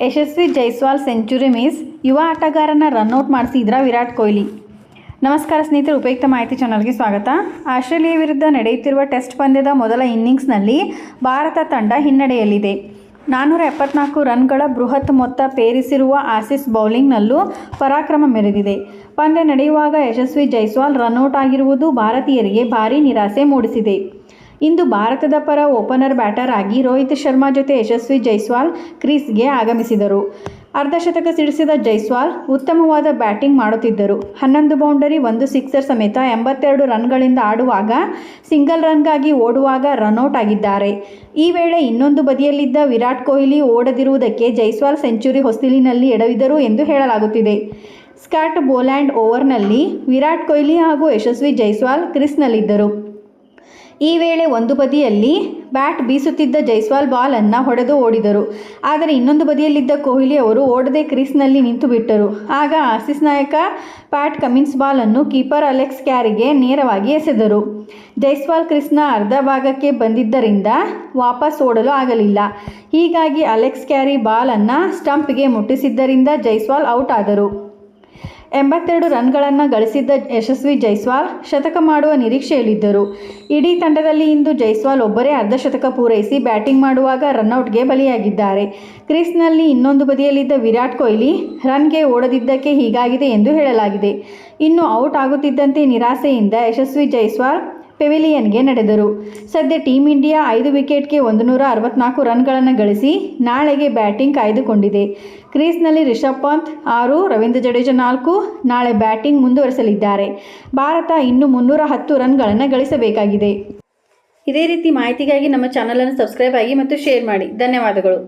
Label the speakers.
Speaker 1: ಯಶಸ್ವಿ Jaiswal century miss, ಯುವ ಆಟಗಾರನ run out ಮಾಡಿಸಿದ್ರ ವಿರಾಟ್ ಕೊಹ್ಲಿ. ನಮಸ್ಕಾರ ಸ್ನೇಹಿತರೆ, ಉಪಯುಕ್ತ ಮಾಹಿತಿ ಚಾನಲ್ಗೆ ಸ್ವಾಗತ. ಆಸ್ಟ್ರೇಲಿಯಾ ವಿರುದ್ಧ ನಡೆಯುತ್ತಿರುವ ಟೆಸ್ಟ್ ಪಂದ್ಯದ ಮೊದಲ ಇನ್ನಿಂಗ್ಸ್ನಲ್ಲಿ ಭಾರತ ತಂಡ ಹಿನ್ನಡೆಯಲ್ಲಿದೆ. ನಾನ್ನೂರ ಎಪ್ಪತ್ನಾಲ್ಕು ರನ್ಗಳ ಬೃಹತ್ ಮೊತ್ತ ಪೇರಿಸಿರುವ ಆಸಿಸ್ ಬೌಲಿಂಗ್ನಲ್ಲೂ ಪರಾಕ್ರಮ ಮೆರೆದಿದೆ. ಪಂದ್ಯ ನಡೆಯುವಾಗ ಯಶಸ್ವಿ ಜೈಸ್ವಾಲ್ ರನ್ಔಟ್ ಆಗಿರುವುದು ಭಾರತೀಯರಿಗೆ ಭಾರೀ ನಿರಾಸೆ ಮೂಡಿಸಿದೆ. ಇಂದು ಭಾರತದ ಪರ ಓಪನರ್ ಬ್ಯಾಟರ್ ಆಗಿ ರೋಹಿತ್ ಶರ್ಮಾ ಜೊತೆ ಯಶಸ್ವಿ ಜೈಸ್ವಾಲ್ ಕ್ರೀಸ್ಗೆ ಆಗಮಿಸಿದರು. ಅರ್ಧಶತಕ ಸಿಡಿಸಿದ ಜೈಸ್ವಾಲ್ ಉತ್ತಮವಾದ ಬ್ಯಾಟಿಂಗ್ ಮಾಡುತ್ತಿದ್ದರು. ಹನ್ನೊಂದು ಬೌಂಡರಿ, ಒಂದು ಸಿಕ್ಸರ್ ಸಮೇತ ಎಂಬತ್ತೆರಡು ರನ್ಗಳಿಂದ ಆಡುವಾಗ ಸಿಂಗಲ್ ರನ್ಗಾಗಿ ಓಡುವಾಗ ರನ್ಔಟ್ ಆಗಿದ್ದಾರೆ. ಈ ವೇಳೆ ಇನ್ನೊಂದು ಬದಿಯಲ್ಲಿದ್ದ ವಿರಾಟ್ ಕೊಹ್ಲಿ ಓಡದಿರುವುದಕ್ಕೆ ಜೈಸ್ವಾಲ್ ಸೆಂಚುರಿ ಹೊಸ್ತಿಲಿನಲ್ಲಿ ಎಡವಿದರು ಎಂದು ಹೇಳಲಾಗುತ್ತಿದೆ. ಸ್ಕಾಟ್ ಬೋಲ್ಯಾಂಡ್ ಓವರ್ನಲ್ಲಿ ವಿರಾಟ್ ಕೊಹ್ಲಿ ಹಾಗೂ ಯಶಸ್ವಿ ಜೈಸ್ವಾಲ್ ಕ್ರೀಸ್ನಲ್ಲಿದ್ದರು. ಈ ವೇಳೆ ಒಂದು ಬದಿಯಲ್ಲಿ ಬ್ಯಾಟ್ ಬೀಸುತ್ತಿದ್ದ ಜೈಸ್ವಾಲ್ ಬಾಲನ್ನು ಹೊಡೆದು ಓಡಿದರು. ಆದರೆ ಇನ್ನೊಂದು ಬದಿಯಲ್ಲಿದ್ದ ಕೊಹ್ಲಿ ಅವರು ಓಡದೆ ಕ್ರೀಸ್ನಲ್ಲಿ ನಿಂತು ಬಿಟ್ಟರು. ಆಗ ಆಸೀಸ್ ನಾಯಕ ಪ್ಯಾಟ್ ಕಮಿನ್ಸ್ ಬಾಲನ್ನು ಕೀಪರ್ ಅಲೆಕ್ಸ್ ಕ್ಯಾರಿಗೆ ನೇರವಾಗಿ ಎಸೆದರು. ಜೈಸ್ವಾಲ್ ಕ್ರಿಸ್ನ ಅರ್ಧ ಭಾಗಕ್ಕೆ ಬಂದಿದ್ದರಿಂದ ವಾಪಸ್ ಓಡಲು ಆಗಲಿಲ್ಲ. ಹೀಗಾಗಿ ಅಲೆಕ್ಸ್ ಕ್ಯಾರಿ ಬಾಲನ್ನು ಸ್ಟಂಪ್ಗೆ ಮುಟ್ಟಿಸಿದ್ದರಿಂದ ಜೈಸ್ವಾಲ್ ಔಟ್ ಆದರು. ಎಂಬತ್ತೆರಡು ರನ್ಗಳನ್ನು ಗಳಿಸಿದ್ದ ಯಶಸ್ವಿ ಜೈಸ್ವಾಲ್ ಶತಕ ಮಾಡುವ ನಿರೀಕ್ಷೆಯಲ್ಲಿದ್ದರು ಇಡೀ ತಂಡದಲ್ಲಿ ಇಂದು ಜೈಸ್ವಾಲ್ ಒಬ್ಬರೇ ಅರ್ಧಶತಕ ಪೂರೈಸಿ ಬ್ಯಾಟಿಂಗ್ ಮಾಡುವಾಗ ರನ್ಔಟ್ಗೆ ಬಲಿಯಾಗಿದ್ದಾರೆ. ಕ್ರೀಸ್ನಲ್ಲಿ ಇನ್ನೊಂದು ಬದಿಯಲ್ಲಿದ್ದ ವಿರಾಟ್ ಕೊಹ್ಲಿ ರನ್ಗೆ ಓಡದಿದ್ದಕ್ಕೆ ಹೀಗಾಗಿದೆ ಎಂದು ಹೇಳಲಾಗಿದೆ. ಇನ್ನು ಔಟ್ ಆಗುತ್ತಿದ್ದಂತೆ ನಿರಾಸೆಯಿಂದ ಯಶಸ್ವಿ ಜೈಸ್ವಾಲ್ ಪೆವಿಲಿಯನ್ಗೆ ನಡೆದರು. ಸದ್ಯ ಟೀಂ ಇಂಡಿಯಾ ಐದು ವಿಕೆಟ್ಗೆ ಒಂದು ನೂರ ಅರವತ್ನಾಲ್ಕು ರನ್ಗಳನ್ನು ಗಳಿಸಿ ನಾಳೆಗೆ ಬ್ಯಾಟಿಂಗ್ ಕಾಯ್ದುಕೊಂಡಿದೆ. ಕ್ರೀಸ್ನಲ್ಲಿ ರಿಷಬ್ ಪಂತ್ ಆರು, ರವೀಂದ್ರ ಜಡೇಜಾ ನಾಲ್ಕು, ನಾಳೆ ಬ್ಯಾಟಿಂಗ್ ಮುಂದುವರಿಸಲಿದ್ದಾರೆ. ಭಾರತ ಇನ್ನು ಮುನ್ನೂರ ಹತ್ತು ರನ್ಗಳನ್ನು ಗಳಿಸಬೇಕಾಗಿದೆ. ಇದೇ ರೀತಿ ಮಾಹಿತಿಗಾಗಿ ನಮ್ಮ ಚಾನಲನ್ನು ಸಬ್ಸ್ಕ್ರೈಬ್ ಆಗಿ ಮತ್ತು ಶೇರ್ ಮಾಡಿ. ಧನ್ಯವಾದಗಳು.